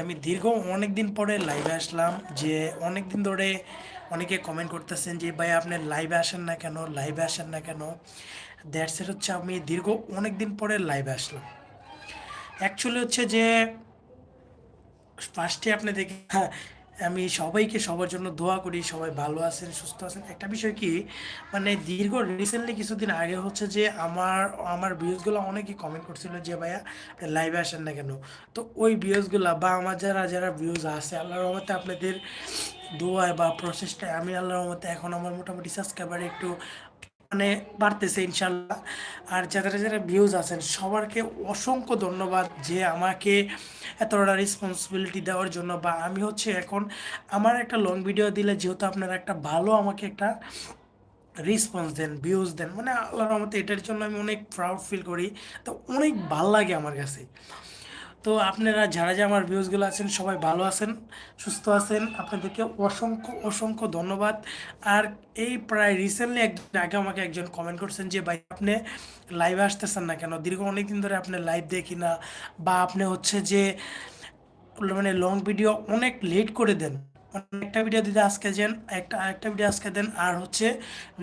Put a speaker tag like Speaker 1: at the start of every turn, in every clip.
Speaker 1: আমি দীর্ঘ অনেক দিন পরে লাইভে আসলাম যে অনেক দিন ধরে অনেকে কমেন্ট করতেছেন যে, ভাই, আপনি লাইভে আসেন না কেন? লাইভে আসেন না কেন? দ্যাটস এর হচ্ছে আমি দীর্ঘ অনেক দিন পরে লাইভে আসলাম। অ্যাকচুয়ালি হচ্ছে যে ফার্স্টে আপনি দেখি আমি সবাইকে সবার জন্য দোয়া করি, সবাই ভালো আছেন, সুস্থ আছেন। একটা বিষয় কি মানে দীর্ঘ রিসেন্টলি কিছুদিন আগে হচ্ছে যে আমার আমার ভিউজগুলো অনেকেই কমেন্ট করছিল যে, ভাইয়া লাইভে আসেন না কেন? তো ওই ভিউজগুলো বা আমার যারা যারা ভিউজ আছে, আল্লাহর রহমতে আপনাদের দোয়ায় বা প্রসেসটায় আমি আল্লাহর রহমতে এখন আমার মোটামুটি সাবস্ক্রাইবার একটু মানে বাড়তেছে ইনশাল্লাহ আর যারা যারা ভিউজ আছেন, সবারকে অসংখ্য ধন্যবাদ যে আমাকে এতটা রেসপন্সিবিলিটি দেওয়ার জন্য বা আমি হচ্ছে এখন আমার একটা লং ভিডিও দিলে যেহেতু আপনারা একটা ভালো আমাকে একটা রেসপন্স দেন ভিউজ দেন মানে আল্লাহর রহমতে এটার জন্য আমি অনেক প্রাউড ফিল করি। তো অনেক ভালো লাগে আমার কাছে। তো আপনারা যারা যারা আমার ভিউজগুলো আছেন, সবাই ভালো আছেন, সুস্থ আছেন, আপনাদেরকে অসংখ্য অসংখ্য ধন্যবাদ। আর এই প্রায় রিসেন্টলি একদিন আগে আমাকে একজন কমেন্ট করছেন যে, ভাই, আপনি লাইভে আসতেছেন না কেন? দীর্ঘ অনেক দিন ধরে আপনি লাইভ দেখি না। বা আপনি হচ্ছে যে মানে লং ভিডিও অনেক লেট করে দেন। একটা ভিডিও দিতে আজকে দেন একটা, আরেকটা ভিডিও আজকে দেন, আর হচ্ছে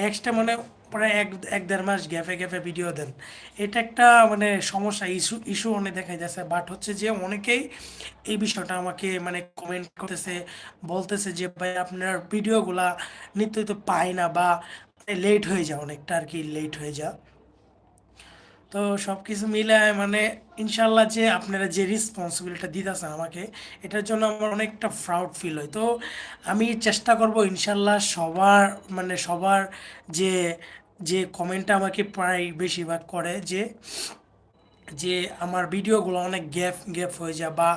Speaker 1: নেক্সটে মানে প্রায় এক এক দেড় মাস গ্যাপে গ্যাপে ভিডিও দেন। এটা একটা মানে সমস্যা ইস্যু ইস্যু অনেক দেখা যাচ্ছে বাট হচ্ছে যে অনেকেই এই বিষয়টা আমাকে মানে কমেন্ট করতেছে, বলতেছে যে, ভাই, আপনার ভিডিওগুলা নিত্য পাই না বা লেট হয়ে যায়, অনেকটা আর কি লেট হয়ে যায়। তো সব কিছু মিলায় মানে ইনশাল্লাহ যে আপনারা যে রেসপন্সিবিলিটিটা দিতেছেন আমাকে, এটার জন্য আমার অনেকটা প্রাউড ফিল হয়। তো আমি চেষ্টা করব ইনশাল্লাহ সবার মানে সবার যে যে কমেন্টটা আমাকে প্রায় বেশিরভাগ করে যে যে আমার ভিডিওগুলো অনেক গ্যাপ গ্যাপ হয়ে যায় বা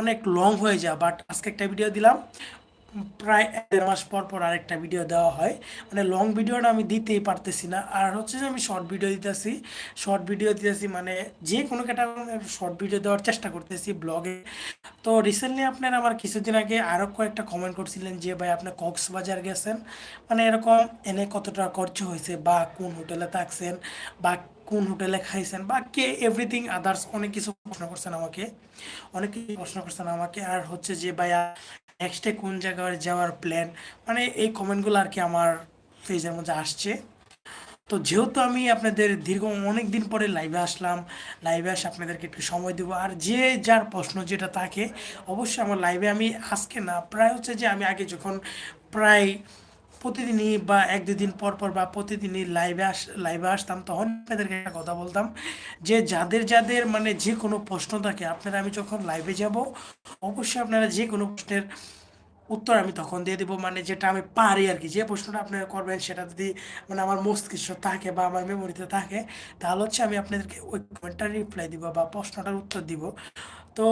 Speaker 1: অনেক লং হয়ে যায়। বাট আজকে একটা ভিডিও দিলাম প্রায় দেড় মাস পর পর আরেকটা ভিডিও দেওয়া হয়। মানে লং ভিডিওটা আমি দিতেই পারতেছি না। আর হচ্ছে যে আমি শর্ট ভিডিও দিতেছি। শর্ট ভিডিও দিতেছি মানে যে কোনো ক্যাটাগরি শর্ট ভিডিও দেওয়ার চেষ্টা করতেছি ব্লগে তো রিসেন্টলি আপনার আমার কিছুদিন আগে আরও কয়েকটা কমেন্ট করছিলেন যে, ভাই, আপনি কক্সবাজার গেছেন? মানে এরকম, এনে কতটা খরচ হয়েছে বা কোন হোটেলে থাকছেন? বা কোন হোটেলে খাইছেন? বা কে এভরিথিং আদার্স অনেক কিছু প্রশ্ন করছেন আমাকে। অনেক কিছু প্রশ্ন করছেন আমাকে। আর হচ্ছে যে, ভাইয়া নেক্সটে কোন জায়গায় যাওয়ার প্ল্যান মানে এই কমেন্টগুলো আর কি আমার ফেজের মধ্যে আসছে। তো যেহেতু আমি আপনাদের দীর্ঘ অনেক দিন পরে লাইভে আসলাম লাইভে আসে আপনাদেরকে একটু সময় দেবো। আর যে যার প্রশ্ন যেটা থাকে, অবশ্যই আমার লাইভে আমি, আজকে না, প্রায় হচ্ছে যে আমি আগে যখন প্রায় প্রতিদিনই বা এক দুদিন পর পর বা প্রতিদিনই লাইভে আস লাইভে আসতাম, তখন আপনাদেরকে একটা কথা বলতাম যে যাদের যাদের মানে যে কোনো প্রশ্ন থাকে, আপনারা আমি যখন লাইভে যাব, অবশ্যই আপনারা যে কোনো প্রশ্নের উত্তর আমি তখন দিয়ে দেবো। মানে যেটা আমি পারি আর কি, যে প্রশ্নটা আপনারা করবেন সেটা যদি মানে আমার মস্তিষ্ক থাকে বা আমার মেমোরিতে থাকে, তাহলে হচ্ছে আমি আপনাদেরকে ওই কমেন্টটা রিপ্লাই দিব বা প্রশ্নটার উত্তর দিব। তো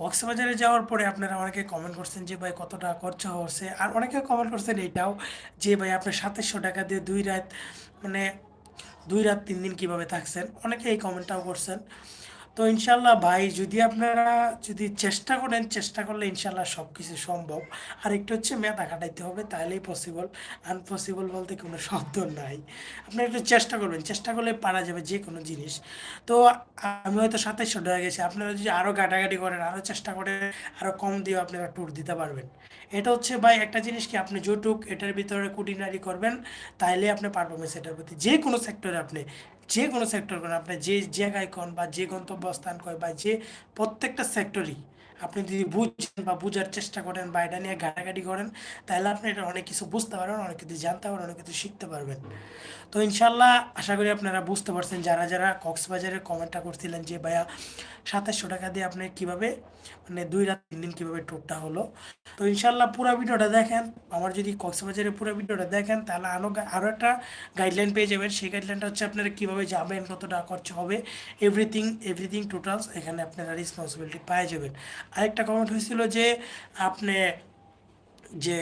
Speaker 1: কক্সবাজারে যাওয়ার পরে আপনারা অনেকে কমেন্ট করছেন যে, ভাই কত টাকা খরচা হচ্ছে? আর অনেকে কমেন্ট করছেন এইটাও যে, ভাই আপনার সাতাশশো টাকা দিয়ে দুই রাত মানে দুই রাত তিন দিন কীভাবে থাকছেন? অনেকে এই কমেন্টটাও করছেন। তো ইনশাল্লাহ ভাই, যদি আপনারা যদি চেষ্টা করেন, চেষ্টা করলে ইনশাল্লাহ সব কিছু সম্ভব। আর একটু হচ্ছে মেধা খাটাইতে হবে তাহলেই পসিবল আনপসিবল বলতে কোনো শব্দ নাই। আপনারা একটু চেষ্টা করবেন, চেষ্টা করলে পারা যাবে যে কোনো জিনিস। তো আমি হয়তো সাতাইশশো টাকা গেছি, আপনারা যদি আরও গাটাগাটি করেন আরও চেষ্টা করেন আরও কম দিয়ে আপনারা ট্যুর দিতে পারবেন। এটা হচ্ছে ভাই, একটা জিনিস কি, আপনি যেটুক এটার ভিতরে কুটিনারি করবেন তাইলে আপনি পারফরমেন্স এটার প্রতি যে কোনো সেক্টরে আপনি যে কোনো সেক্টর করেন আপনি যে জায়গায় কোন বা যে গন্তব্যস্থান কয় বা যে প্রত্যেকটা সেক্টরই আপনি যদি বুঝছেন বা বোঝার চেষ্টা করেন বা এটা নিয়ে ঘাটাঘাটি করেন, তাহলে আপনি এটা অনেক কিছু বুঝতে পারবেন, অনেক কিছু জানতে পারবেন, অনেক কিছু শিখতে পারবেন। তো ইনশাল্লাহ আশা করি আপনারা বুঝতে পারছেন, যারা যারা কক্সবাজারে কমেন্টটা করছিলেন যে, ভাইয়া, সাতাশশো টাকা দিয়ে আপনি কীভাবে মানে দুই রাত তিন দিন কীভাবে ট্যুরটা হলো? তো ইনশাল্লাহ পুরো ভিডিওটা দেখেন। আমার যদি কক্সবাজারের পুরো ভিডিওটা দেখেন, তাহলে আরও আরও একটা গাইডলাইন পেয়ে যাবেন। সেই গাইডলাইনটা হচ্ছে আপনারা কীভাবে যাবেন, কত টাকা খরচ হবে এভরিথিং এভরিথিং টোটালস এখানে আপনারা রেসপন্সিবিলিটি পেয়ে যাবেন। আরেকটা কমেন্ট হয়েছিল যে, আপনি যে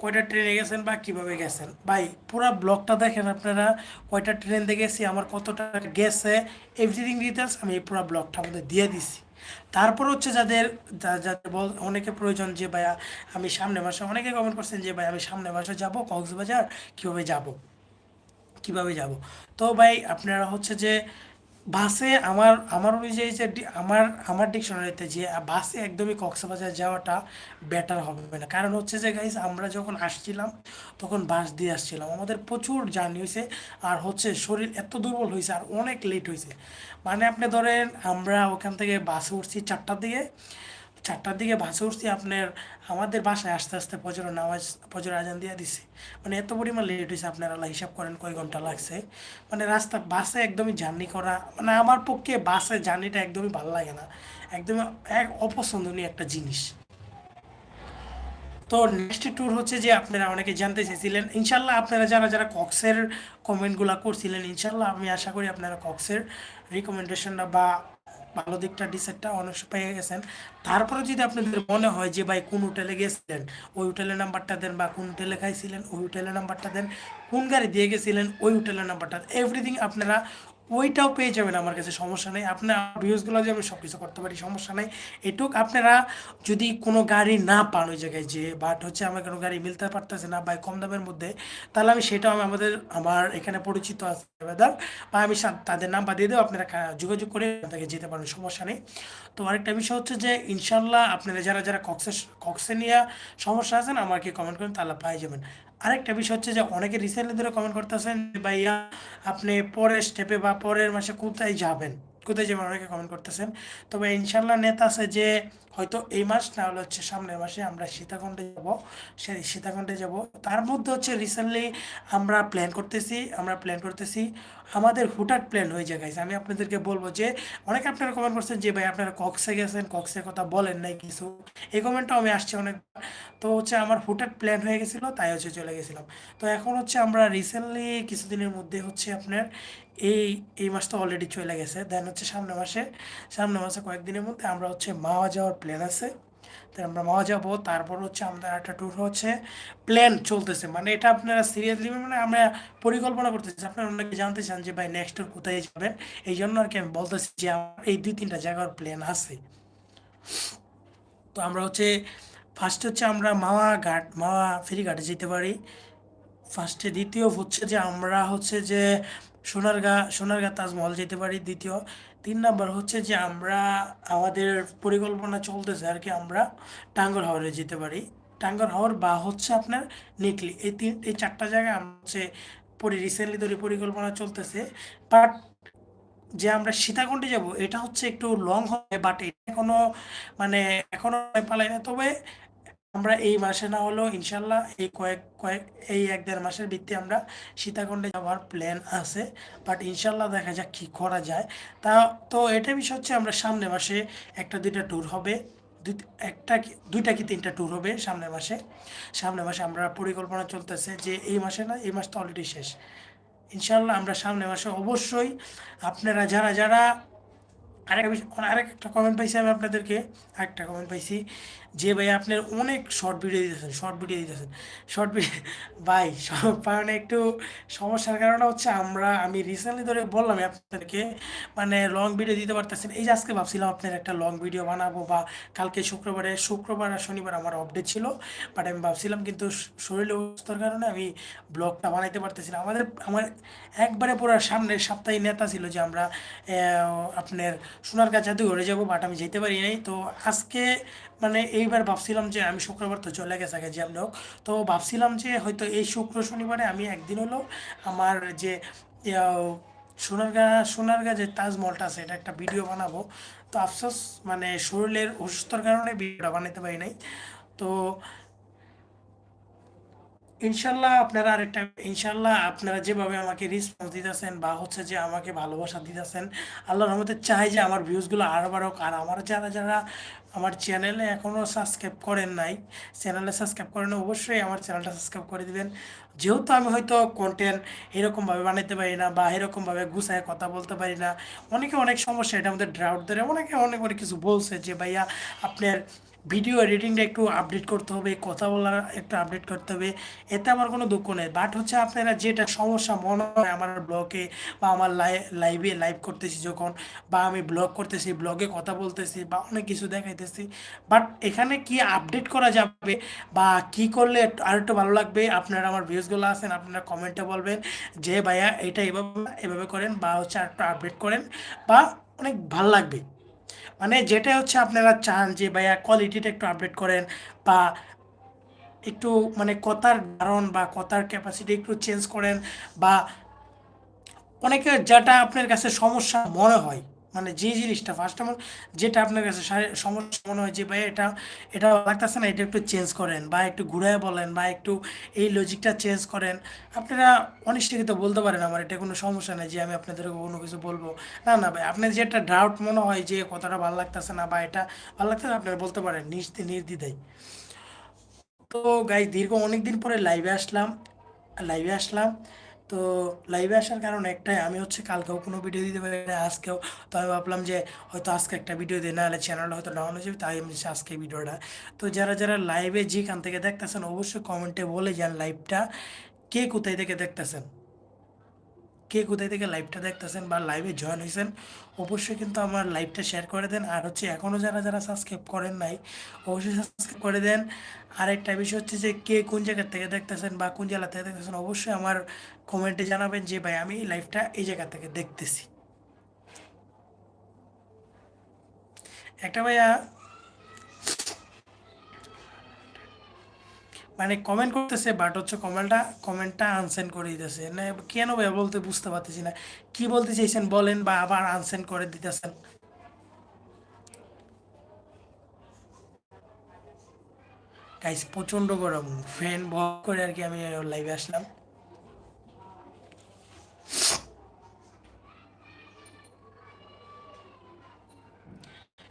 Speaker 1: কয়টা ট্রেনে গেছেন বা কীভাবে গেছেন? ভাই, পুরো ব্লগটা দেখেন আপনারা, কয়টা ট্রেনে গেছি, আমার কত টাকা গেছে এভরিথিং ডিটেলস আমি এই পুরো ব্লগটা আমাদের দিয়ে দিছি। তারপর হচ্ছে যাদের যাদের বল, অনেকে প্রয়োজন যে, ভাইয়া, আমি সামনে মাসে, অনেকে কমেন্ট করছেন যে, ভাই, আমি সামনে মাসে যাব, কক্সবাজার, কীভাবে যাব? কীভাবে যাব? তো ভাই, আপনারা হচ্ছে যে বাসে আমার আমার অনুযায়ী যে আমার আমার ডিকশনারিতে যে বাসে একদমই কক্সবাজার যাওয়াটা বেটার হবে না। কারণ হচ্ছে যে গাইস আমরা যখন আসছিলাম, তখন বাস দিয়ে আসছিলাম। আমাদের প্রচুর জার্নি হয়েছে আর হচ্ছে শরীর এত দুর্বল হয়েছে আর অনেক লেট হয়েছে। মানে আপনি ধরেন, আমরা ওখান থেকে বাসে উঠছি চারটার দিকে। চারটার দিকে বাসে উঠছি, আপনার আমাদের বাসায় আস্তে আস্তে ফজর নামাজ ফজর আজান দিয়ে দিছে। মানে এত পরিমাণ লেট হয়েছে আপনারা হিসাব করেন কয় ঘণ্টা লাগছে। মানে রাস্তা, বাসে একদমই জার্নি করা মানে আমার পক্ষে বাসে জার্নিটা একদমই ভালো লাগে না। একদমই এক অপছন্দনীয় একটা জিনিস। তো নেক্সট ট্যুর হচ্ছে যে আপনারা অনেকে জানতে চেয়েছিলেন ইনশাল্লাহ আপনারা যারা যারা কক্সের কমেন্টগুলো করছিলেন ইনশাল্লাহ আমি আশা করি আপনারা কক্সের রিকমেন্ডেশনটা বা ভালো দিকটা ডিসেটটা অনেক পেয়ে গেছেন। তারপরে যদি আপনাদের মনে হয় যে, ভাই, কোন হোটেলে গেছিলেন? ওই হোটেলের নাম্বারটা দেন বা কোন হোটেলে খাইছিলেন? ওই হোটেলের নাম্বারটা দেন? কোন গাড়ি দিয়ে গেছিলেন? ওই হোটেলের নাম্বারটা এভরিথিং আপনারা ওইটাও পেয়ে যাবেন আমার কাছে, সমস্যা নেই। আপনার ভিউজগুলো যে আমি সব কিছু করতে পারি, সমস্যা নেই। এটুক আপনারা যদি কোনো গাড়ি না পান ওই জায়গায় যে বাট হচ্ছে আমার কোনো গাড়ি মিলতে পারতেছে না বা কম দামের মধ্যে, তাহলে আমি সেটাও আমি আমাদের, আমার এখানে পরিচিত আছে বা আমি তাদের নাম্বার দিয়ে দেবো আপনারা যোগাযোগ করে তাকে যেতে পারেন, সমস্যা নেই। তো আরেকটা বিষয় হচ্ছে যে ইনশাল্লাহ আপনারা যারা যারা কক্সে কক্সে নিয়ে সমস্যা আছেন, আমাকে কমেন্ট করেন, তাহলে পাই যাবেন। আরেকটা বিষয় হচ্ছে যে অনেকে রিসেন্টলি ধরে কমেন্ট করতেছেন ভাইয়া, আপনি পরের স্টেপে বা পরের মাসে কোথায় যাবেন? কোথায় যাবেন অনেকে কমেন্ট করতেছেন, তবে ইনশাল্লাহ নেতা আছে যে হয়তো এই মাস না হলে হচ্ছে সামনের মাসে আমরা সীতাকুণ্ডে যাব, সেই সীতাকুণ্ডে যাব। তার মধ্যে হচ্ছে রিসেন্টলি আমরা প্ল্যান করতেছি, আমরা প্ল্যান করতেছি, আমাদের হুটাট প্ল্যান হয়ে যায় গাইছে আমি আপনাদেরকে বলব যে, অনেকে আপনারা কমেন্ট করছেন যে, ভাই, আপনারা কক্সে গেছেন কক্সের কথা বলেন নাই কিছু। এই কমেন্টটাও আমি আসছি অনেক। তো হচ্ছে আমার হুটাট প্ল্যান হয়ে গেছিল, তাই হচ্ছে চলে গেছিলাম। তো এখন হচ্ছে আমরা রিসেন্টলি কিছুদিনের মধ্যে হচ্ছে আপনার এই এই মাসটা অলরেডি চলে গেছে। দেন হচ্ছে সামনে মাসে সামনে মাসে কয়েকদিনের মধ্যে আমরা হচ্ছে মাওয়া যাওয়ার প্ল্যান আছে। তো আমরা মাওয়া যাব, তারপর হচ্ছে আমাদের একটা ট্যুর হচ্ছে প্ল্যান চলতেছে। মানে এটা আপনারা সিরিয়াসলি মানে আমরা পরিকল্পনা করতেছি। আপনারা অনেকে জানতে চান যে, ভাই নেক্সট ট্যুর কোথায় যাবেন? এই জন্য আর কি আমি বলতেছি যে, আমার এই দুই, তিনটা জায়গার প্ল্যান আছে। তো আমরা হচ্ছে ফার্স্ট হচ্ছে আমরা মাওয়া ঘাট, মাওয়া ফেরিঘাটে যেতে পারি। ফার্স্টে দ্বিতীয় হচ্ছে যে আমরা হচ্ছে যে সোনারগাঁ সোনারগাঁ তাজমহল যেতে পারি। দ্বিতীয়, তিন নাম্বার হচ্ছে যে আমরা, আমাদের পরিকল্পনা চলতেছে আর কি, আমরা টাঙ্গর হাওরে যেতে পারি। টাঙ্গর হাওর বা হচ্ছে আপনার নেকলি, এই তিন, এই চারটা জায়গায় আমরা হচ্ছে পরি রিসেন্টলি ধরে পরিকল্পনা চলতেছে। বাট যে আমরা সীতাকুণ্ডে যাব, এটা হচ্ছে একটু লং হবে বাট এটা এখনও মানে এখনও পালাই না। তবে আমরা এই মাসে না হলেও ইনশাল্লাহ এই কয়েক কয়েক, এই এক দেড় মাসের ভিত্তি আমরা সীতাকুণ্ডে যাওয়ার প্ল্যান আছে। বাট ইনশাল্লাহ দেখা যাক কী করা যায়। তা, তো এটা বিষয় হচ্ছে আমরা সামনে মাসে একটা, দুইটা ট্যুর হবে। একটা দুইটা কি তিনটা ট্যুর হবে সামনের মাসে। সামনের মাসে আমরা পরিকল্পনা চলতেছে যে এই মাসে না, এই মাস তো অলরেডি শেষ। ইনশাল্লাহ আমরা সামনের মাসে অবশ্যই আপনারা যারা যারা, আরেক আরেক একটা কমেন্ট পাইছি আমি আপনাদেরকে। আরেকটা কমেন্ট পাইছি। যে ভাই আপনার অনেক শর্ট ভিডিও দিতেছেন শর্ট ভিডিও দিতেছেন। শর্ট ভিডিও ভাই কারণে একটু সমস্যার কারণে হচ্ছে আমরা, আমি রিসেন্টলি ধরে বললাম আপনাদেরকে মানে লং ভিডিও দিতে পারতেছেন। এই যে আজকে ভাবছিলাম আপনার একটা লং ভিডিও বানাবো বা কালকে শুক্রবারে, শুক্রবার আর শনিবার আমার আপডেট ছিল বাট আমি ভাবছিলাম কিন্তু শ- শরীরের অবস্থার কারণে আমি ব্লগটা বানাইতে পারতেছিলাম। আমাদের, আমার একবারে পুরো সামনের সপ্তাহে নেতা ছিল যে আমরা আপনার সোনারগাঁ, জাদুঘরে যাব বাট আমি যেতে পারি নাই। তো আজকে মানে এইবার ভাবছিলাম যে আমি শুক্রবার তো চলে গেছে, আগে জ্যাম হোক। তো ভাবছিলাম যে হয়তো এই শুক্র শনিবারে আমি একদিন হলো আমার যে সোনারগাঁ সোনারগাঁ যে তাজমহলটা আছে, এটা একটা ভিডিও বানাবো। তো আফসোস মানে শরীরের অসুস্থতার কারণে ভিডিওটা বানাতে পারি নাই। তো ইনশাল্লাহ আপনারা আরেকটা, ইনশাল্লাহ আপনারা যেভাবে আমাকে রেসপন্স দিতেছেন বা হচ্ছে যে আমাকে ভালোবাসা দিতেছেন, আল্লাহর রহমতে চাই যে আমার ভিউজগুলো আরও বাড়ুক। আর আমার যারা যারা আমার চ্যানেলে এখনও সাবস্ক্রাইব করেন নাই চ্যানেলে সাবস্ক্রাইব করেন অবশ্যই আমার চ্যানেলটা সাবস্ক্রাইব করে দিবেন। যেহেতু আমি হয়তো কন্টেন্ট এরকমভাবে বানাতে পারি না বা এরকমভাবে গুছায় কথা বলতে পারি না, অনেকে অনেক সমস্যা এটা আমাদের ড্রাউট ধরে অনেকে অনেক অনেক কিছু বলছে যে, ভাইয়া, আপনার ভিডিও এডিটিংটা একটু আপডেট করতে হবে, কথা বলার একটু আপডেট করতে হবে, এতে আমার কোনো দুঃখ নেই। বাট হচ্ছে আপনারা যেটা সমস্যা মনে হয় আমার ব্লগে বা আমার লাইভে লাইভ করতেছি যখন, বা আমি ব্লগ করতেছি ব্লগে কথা বলতেছি বা অনেক কিছু দেখাইতেছি বাট এখানে কি আপডেট করা যাবে বা কি করলে আর একটু ভালো লাগবে, আপনারা আমার ভিউজগুলো আছেন, আপনারা কমেন্টে বলবেন যে ভাইয়া এটা এভাবে এভাবে করেন বা হচ্ছে আর একটু আপডেট করেন, বা অনেক ভালো লাগবে। মানে যেটা হচ্ছে আপনারা চান যে ভাইয়া কোয়ালিটিটা একটু আপডেট করেন বা একটু মানে কথার ধারণ বা কথার ক্যাপাসিটি একটু চেঞ্জ করেন বা অনেকে যেটা আপনার কাছে সমস্যা মনে হয় মানে যে জিনিসটা ফার্স্ট অফ অল যেটা আপনার কাছে সমস্যা মনে হয় যে ভাই এটা এটা লাগতেছে না, এটা একটু চেঞ্জ করেন বা একটু ঘুরায় বলেন বা একটু এই লজিকটা চেঞ্জ করেন। আপনারা অনিশ্চিত বলতে পারেন আমার, এটা কোনো সমস্যা নেই যে আমি আপনাদের কোনো কিছু বলব। না না ভাই, আপনার যে যেটা ডাউট মনে হয় যে কথাটা ভালো লাগতেছে না বা এটা ভালো লাগতেছে আপনারা বলতে পারেন নির্দ্বিধায়। তো গাই দীর্ঘ অনেক দিন পরে লাইভে আসলাম লাইভে আসলাম। তো লাইভে আসার কারণ একটাই, আমি হচ্ছে কালকেও কোনো ভিডিও দিতে পারি না আজকেও। তো আমি ভাবলাম যে হয়তো আজকে একটা ভিডিও দিই না হলে চ্যানেলটা হয়তো ডাউন হয়ে যাবে, তাই আমি আজকে ভিডিওটা তো যারা যারা লাইভে যেখান থেকে দেখতেছেন, অবশ্যই কমেন্টে বলে যান লাইভটা কে কোথায় থেকে দেখতেছেন? কে কোথায় থেকে লাইভটা দেখতেছেন বা লাইভে জয়েন হয়েছেন অবশ্যই কিন্তু আমার লাইভটা শেয়ার করে দেন। আর হচ্ছে এখনও যারা যারা সাবস্ক্রাইব করেন নাই, অবশ্যই সাবস্ক্রাইব করে দেন। আর একটা বিষয় হচ্ছে যে, কে কোন জায়গা থেকে দেখতেছেন বা কোন জেলা থেকে দেখতেছেন, অবশ্যই আমার কমেন্টে জানাবেন যে, ভাই, আমি লাইভটা এই জায়গা থেকে দেখতেছি। একটা ভাইয়া মানে কমেন্ট করতেছে বাট হচ্ছে কমেন্টটা কমেন্টটা আনসেন্ড করে দিতেছে। না কেন ভাই বলতে বুঝতে পারতেছি না। কি বলতে চাইছেন বলেন বা আবার আনসেন্ড করে দিতেছেন। গাইস প্রচণ্ড গরম। ফ্যান বক করে আর কি আমি লাইভে আসলাম।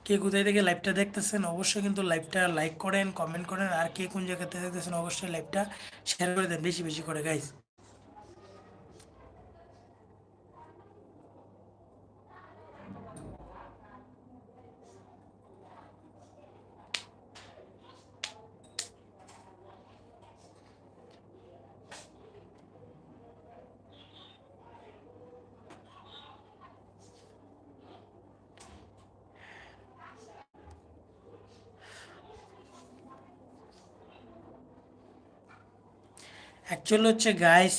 Speaker 1: কে কোথায় থেকে লাইভটা দেখতেছেন, অবশ্যই কিন্তু লাইভটা লাইক করেন কমেন্ট করেন, আর কে কোন জায়গাতে দেখতেছেন, অবশ্যই লাইভটা শেয়ার করে দেন, বেশি বেশি করে গাইস অ্যাকচুয়ালি হচ্ছে গাইস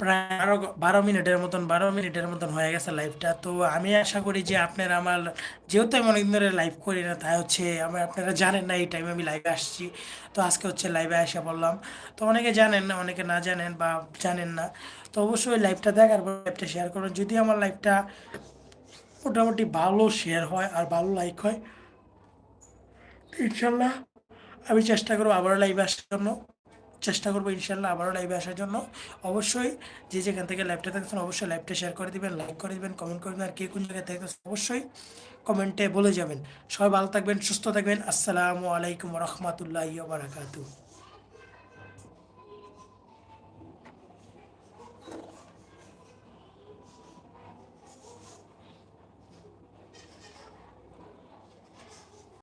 Speaker 1: প্রায় বারো বারো মিনিটের মতন, বারো মিনিটের মতন হয়ে গেছে লাইভটা তো আমি আশা করি যে আপনারা আমার, যেহেতু আমি অনেকদিন ধরে লাইভ করি না, তাই হচ্ছে আমার আপনারা জানেন না, এই টাইমে আমি লাইভে আসছি। তো আজকে হচ্ছে লাইভে আসা বললাম তো অনেকে জানেন না, অনেকে না জানেন বা জানেন না। তো অবশ্যই লাইভটা দেখার পর লাইভটা শেয়ার করুন। যদি আমার লাইভটা মোটামুটি ভালো শেয়ার হয় আর ভালো লাইক হয়, ইনশাল্লাহ আমি চেষ্টা করব আবার লাইভে আসার জন্য। চেষ্টা করব ইনশাল্লাহ আবারও লাইভে আসার জন্য। অবশ্যই যে যেখান থেকে লাইভটা থাকছেন অবশ্যই লাইভটা শেয়ার করে দিবেন লাইক করে দিবেন কমেন্ট করে দেবেন, আর কে কোন জায়গায় দেখতেছেন, অবশ্যই কমেন্টে বলে যাবেন। সবাই ভালো থাকবেন, সুস্থ থাকবেন। আসসালামু আলাইকুম রহমতুল্লাহ বারাকাতু